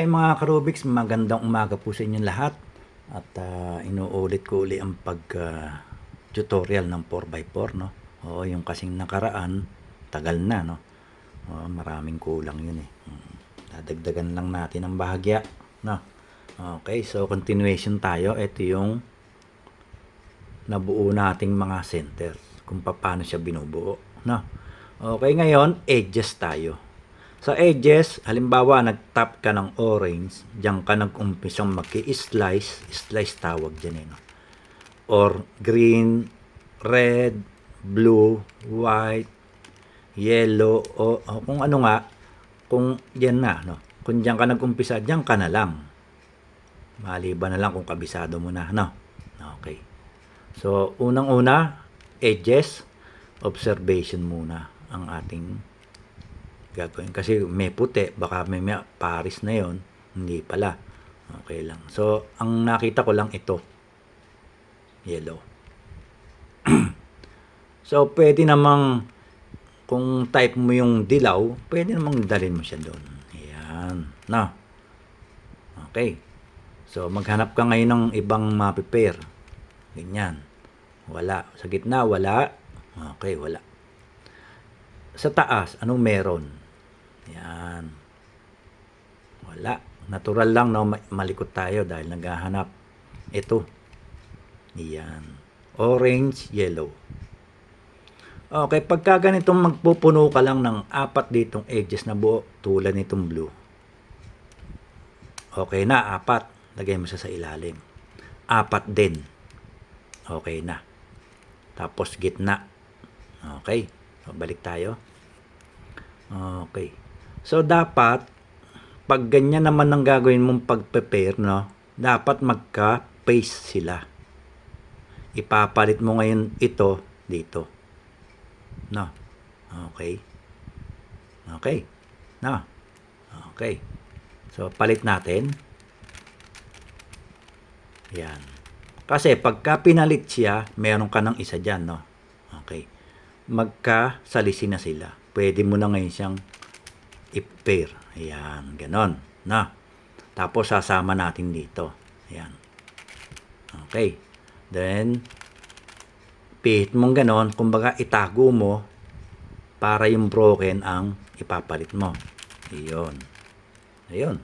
Okay mga Karubiks, magandang umaga po sa inyong lahat. At ah, inuulit ko uli ang pag ah, tutorial ng 4x4 no. Oo, yung kasing nakaraan, tagal na no. Oo, maraming kulang yun eh. Dadagdagan lang natin ang bahagya no. Okay, so continuation tayo. Ito yung nabuo nating mga center kung paano siya binubuo no. Okay, ngayon edges tayo. Sa edges, halimbawa nag-tap ka ng orange, diyan ka nag-umpisang maki-slice, slice tawag dyan eh, no? Or green, red, blue, white, yellow, o, o kung ano nga, kung yan na, no? Kung diyan ka nag-umpisa, diyan ka na lang. Maliban na lang kung kabisado mo na, no? Okay. So, unang-una, edges, observation muna ang ating gagawin. Kasi may puti, baka may, may Paris na yon hindi pala. Okay lang. So, ang nakita ko lang ito. Yellow. so, pwede namang kung type mo yung dilaw, pwede namang dalhin mo siya doon. Ayan. Na. Okay. So, maghanap ka ngayon ng ibang mapipair. Ganyan. Wala. Sa gitna, wala. Okay, wala. Sa taas, anong meron? Yan. Wala. Natural lang, no? Ma- Malikot tayo dahil naghahanap. Ito. Yan. Orange, yellow. Okay, pagka ganitong magpupuno ka lang ng apat ditong edges na buo, tulad nitong blue. Okay na, apat. Lagay mo siya sa ilalim. Apat din. Okay na. Tapos gitna. Okay. So, balik tayo. Okay. So, dapat, pag ganyan naman ang gagawin mong pag-prepare, no, dapat magka-pace sila. Ipapalit mo ngayon ito dito. No. Okay. Okay. No. Okay. So, palit natin. Yan. Kasi pagka pinalit siya, meron ka ng isa dyan, no? Okay. Magkasalisi na sila. Pwede mo na ngayon siyang i-pair. Ayan, ganon. Na. Tapos sasama natin dito. Ayan. Okay. Then, pihit mong ganon. Kumbaga, itago mo para yung broken ang ipapalit mo. Ayun. Ayun.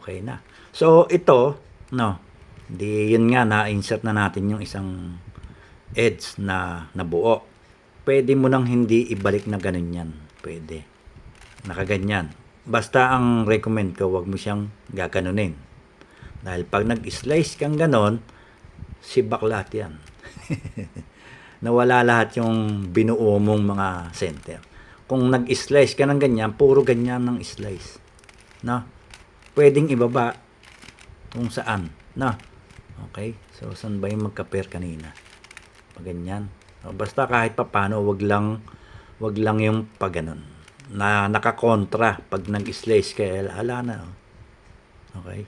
Okay na. So, ito, no, di yun nga, na-insert na natin yung isang edge na nabuo. Pwede mo nang hindi ibalik na ganun yan. Pwede. Nakaganyan. Basta ang recommend ko, wag mo siyang gaganunin. Dahil pag nag-slice kang ganon, si baklat yan. Nawala lahat yung binuo mong mga center. Kung nag-slice ka ng ganyan, puro ganyan ng slice. No? Pwedeng ibaba kung saan. No? Okay? So, saan ba yung magka-pair kanina? Pag ganyan. Basta kahit pa paano, wag lang, wag lang yung pag ganun. Na nakakontra pag nag-slice ka, eh, hala na. oh. Okay?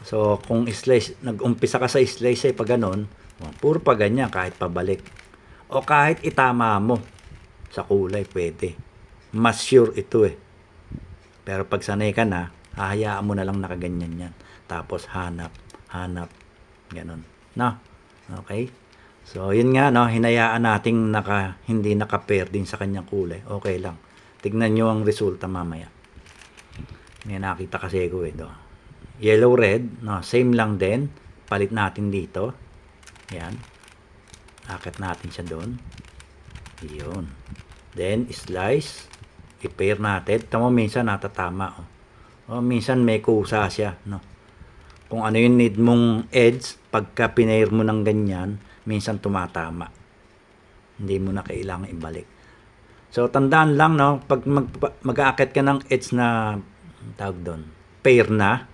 So, kung slice, nag-umpisa ka sa slice eh, pag ganun, oh, puro pa ganyan, kahit pabalik. O kahit itama mo sa kulay, pwede. Mas sure ito eh. Pero pag sanay ka na, hahayaan mo na lang nakaganyan yan. Tapos hanap, hanap, ganun. No? Okay? So, yun nga, no, hinayaan nating naka, hindi naka-pair din sa kanyang kulay. Okay lang. Tignan nyo ang resulta mamaya. May nakita kasi ko eh. Do. Yellow, red, no, same lang din. Palit natin dito. Yan. Akit natin siya doon. Yun. Then, slice. I-pair natin. Tama minsan natatama. Oh. O, minsan may kusa siya. No? Kung ano yung need mong edge, pagka pinair mo ng ganyan, minsan tumatama. Hindi mo na kailangan ibalik. So, tandaan lang, no? Pag mag, mag-aakit ka ng edge na, tawag doon, pair na,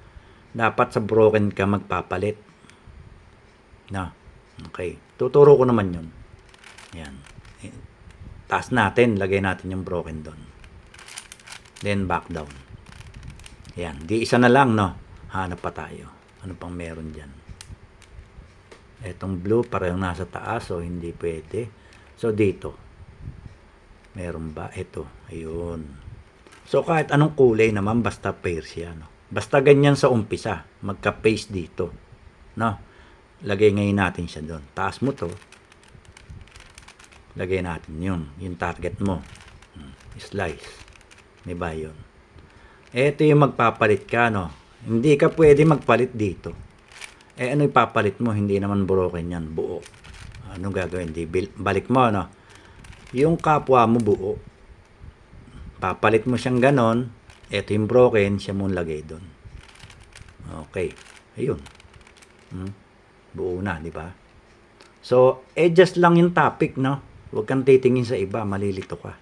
dapat sa broken ka magpapalit. No? Okay. Tuturo ko naman yun. Yan. Eh, Taas natin, lagay natin yung broken doon. Then back down. Yan. Di isa na lang, no? Hanap pa tayo. Ano pang meron dyan? Etong blue, parang nasa taas, so hindi pwede. So, dito. Meron ba? Ito. Ayun. So, kahit anong kulay naman, basta pair siya, no? Basta ganyan sa umpisa. Magka-paste dito. No? Lagay ngayon natin siya doon. Taas mo to. Lagay natin yun. Yung target mo. Hmm. Slice. Di ba yun? Ito yung magpapalit ka, no? Hindi ka pwede magpalit dito. Eh, ano ipapalit mo? Hindi naman broken yan. Buo. Ano gagawin? Di, balik mo, no? Yung kapwa mo buo. Papalit mo siyang ganon. Ito yung broken, siya mong lagay doon. Okay. Ayun. Hmm? Buo na, di ba? So, adjust lang yung topic, no? Huwag kang titingin sa iba, malilito ka.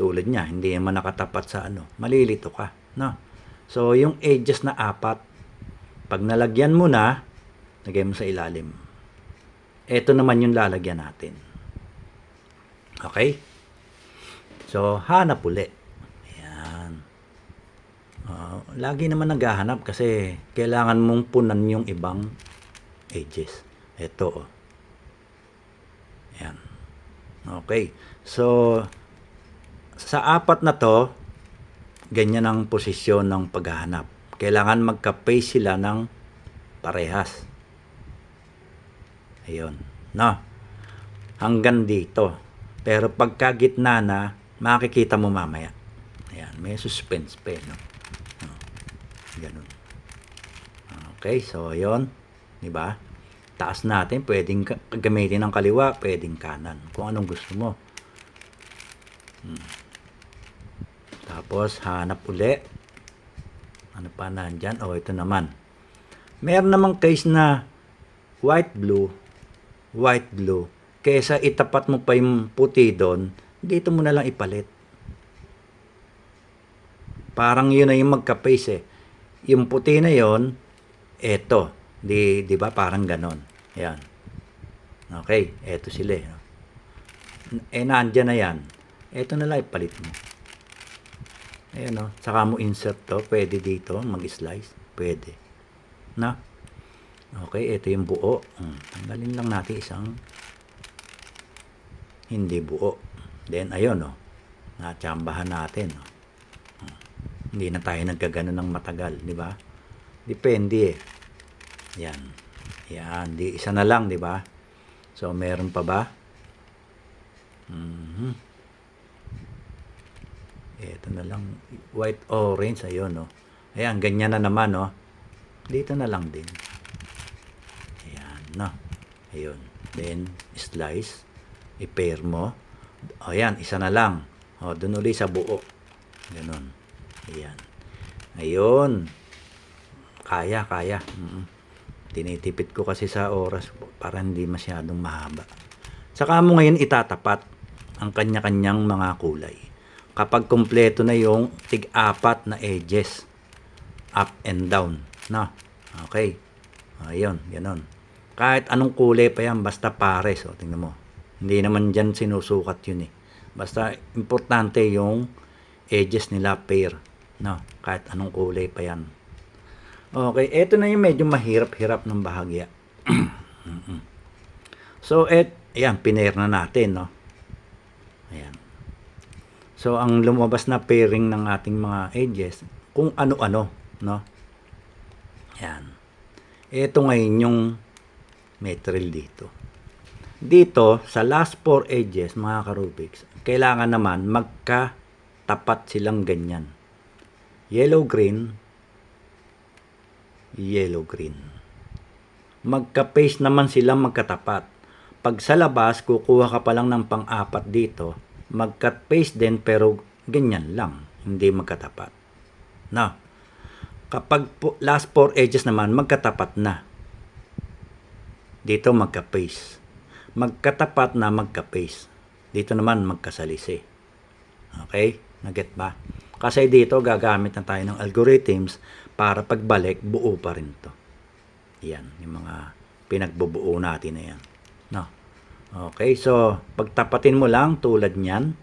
Tulad niya, hindi naman nakatapat sa ano, malilito ka, no? So, yung edges na apat, pag nalagyan mo na, lagay mo sa ilalim. Ito naman yung lalagyan natin. Okay? So, hanap uli. Ayan. Ah, lagi naman naghahanap kasi kailangan mong punan yung ibang edges. Ito, oh. Ayan. Okay. So, sa apat na to, ganyan ang posisyon ng paghahanap. Kailangan magka-face sila ng parehas. Ayun. No? Hanggang dito. Pero pagka gitna na, makikita mo mamaya. Ayan. May suspense pa, eh, no? No. Ganun. Okay. So, ayun. Di ba? Taas natin. Pwedeng gamitin ng kaliwa, pwedeng kanan. Kung anong gusto mo. Hmm. Tapos, hanap uli. Ano pa nandyan? Oh, ito naman. Meron namang case na white blue, white blue. Kesa itapat mo pa yung puti doon, dito mo na lang ipalit. Parang yun na yung magka-face eh. Yung puti na yon, eto. Di, di ba? Parang ganon. Yan. Okay, eto sila eh. Eh, nandyan na yan. Eto na lang ipalit mo. Ayan o. Saka mo insert to. Pwede dito. Mag-slice. Pwede. Na? Okay. Ito yung buo. Hmm. Tanggalin lang natin isang hindi buo. Then, ayun o. Natsambahan natin. O. Hmm. Hindi na tayo nagkagano ng matagal. Di ba? Depende eh. Yan. Yan. Di, isa na lang. Di ba? So, meron pa ba? Mhm. Ito na lang, white orange, ayun, no. Ayan, ganyan na naman, no. Dito na lang din. Ayan, no. Ayun. Then, slice. I-pair mo. Ayan, isa na lang. O, dun uli sa buo. Ganon. Ayan. Ayun. Kaya, kaya. Mm Tinitipid ko kasi sa oras para hindi masyadong mahaba. Saka mo ngayon itatapat ang kanya-kanyang mga kulay kapag kumpleto na yung tig-apat na edges up and down no okay ayun ganon kahit anong kulay pa yan basta pares o tingnan mo hindi naman dyan sinusukat yun eh basta importante yung edges nila pair no kahit anong kulay pa yan okay eto na yung medyo mahirap-hirap ng bahagya Mm-mm. so et ayan pinair na natin no ayan So, ang lumabas na pairing ng ating mga edges, kung ano-ano, no? Yan. Ito ngayon yung metril dito. Dito, sa last four edges, mga karubiks, kailangan naman magkatapat silang ganyan. Yellow-green, yellow-green. Magka-paste naman silang magkatapat. Pag sa labas, kukuha ka pa lang ng pang-apat dito, mag-cut paste din pero ganyan lang, hindi magkatapat. Now, kapag po, last four edges naman, magkatapat na. Dito magka-paste. Magkatapat na magka-paste. Dito naman magkasalisi. Okay? Naget ba? Kasi dito gagamit na tayo ng algorithms para pagbalik, buo pa rin to. Yan, yung mga pinagbubuo natin na yan. No? Okay, so pagtapatin mo lang tulad niyan.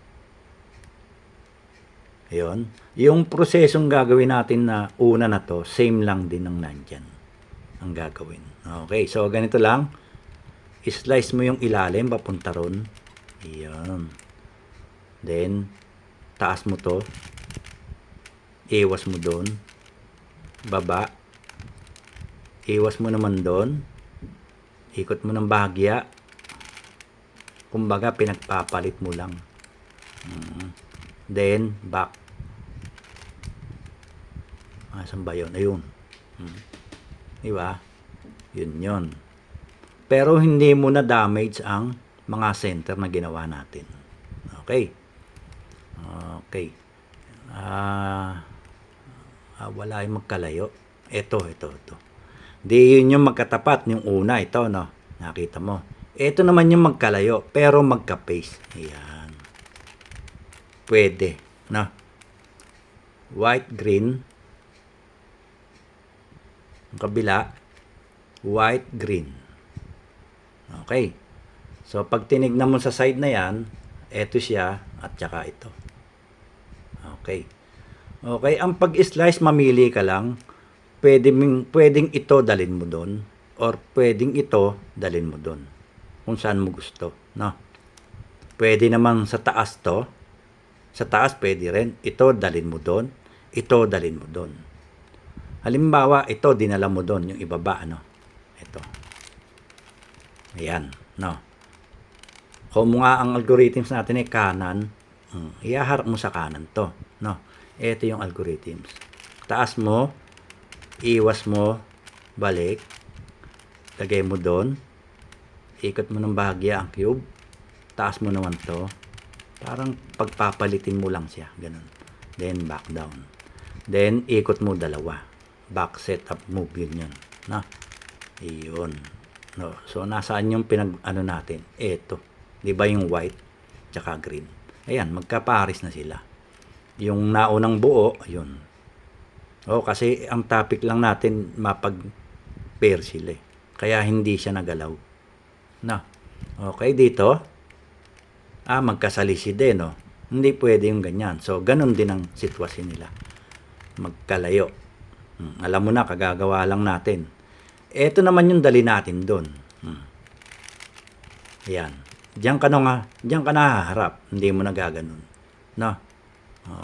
Ayun. Yung prosesong gagawin natin na una na to, same lang din ng nandyan ang gagawin. Okay, so ganito lang. I-slice mo yung ilalim papunta ron. Ayun. Then, taas mo to. Iwas mo doon. baba, iwas mo naman doon, ikot mo ng bahagya, kumbaga pinagpapalit mo lang. Mm. Then, back. Asan ba yun? Ayun. Mm. Di ba? Yun yun. Pero hindi mo na damage ang mga center na ginawa natin. Okay. Okay. Ah, ah, wala yung magkalayo. Ito, ito, ito. Di yun yung magkatapat. Yung una, ito, no? Nakita mo. Ito naman yung magkalayo, pero magka-pace. Ayan. Pwede, no? White, green. Ang kabila, white, green. Okay. So, pag tinignan mo sa side na yan, eto siya at saka ito. Okay. Okay, ang pag-slice, mamili ka lang. Pwede, pwedeng ito dalin mo doon or pwedeng ito dalin mo doon. Kung saan mo gusto. No? Pwede naman sa taas to. Sa taas pwede rin. Ito dalin mo doon. Ito dalin mo doon. Halimbawa, ito dinala mo doon, yung ibaba, ano? Ito. Ayan, no? Kung nga ang algorithms natin ay kanan, mm, ihaharap mo sa kanan to, no? Ito yung algorithms. Taas mo, iwas mo, balik, lagay mo doon, ikot mo ng bahagya ang cube, taas mo naman to, parang pagpapalitin mo lang siya, ganun. Then back down. Then ikot mo dalawa. Back setup move yun yun. Na? Iyon. No. So nasaan yung pinag ano natin? Ito. 'Di ba yung white tsaka green? Ayan, magkapares na sila. Yung naunang buo, ayun. Oh, kasi ang topic lang natin mapag pair sila. eh. Kaya hindi siya nagalaw. Na. Okay, dito. Ah, magkasalisi din, no? Hindi pwede yung ganyan. So, ganun din ang sitwasyon nila. Magkalayo. Hmm, alam mo na, kagagawa lang natin. Ito naman yung dali natin doon. Hmm. Ayan. Diyan ka na nga, diyan ka nahaharap. Hindi mo nagaganon. No?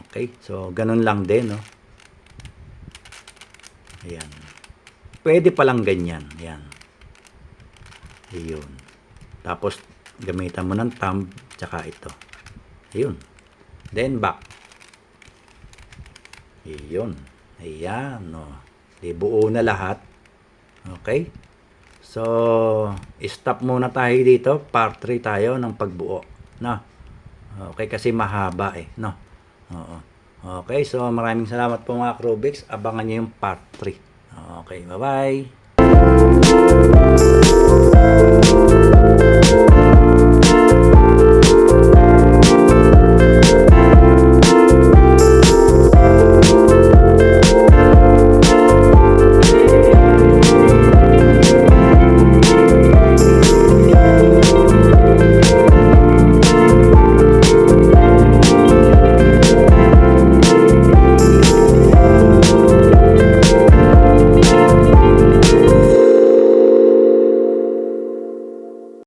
Okay. So, ganun lang din, no? Ayan. Pwede palang ganyan. Ayan. Ayun. Tapos, gamitan mo ng thumb, tsaka ito. Ayun. Then, back. Ayun. Ayan, no. Di buo na lahat. Okay? So, stop muna tayo dito. Part 3 tayo ng pagbuo. No? Okay, kasi mahaba eh. No? Oo. Okay, so maraming salamat po mga Krubix. Abangan nyo yung part 3. Okay, bye-bye.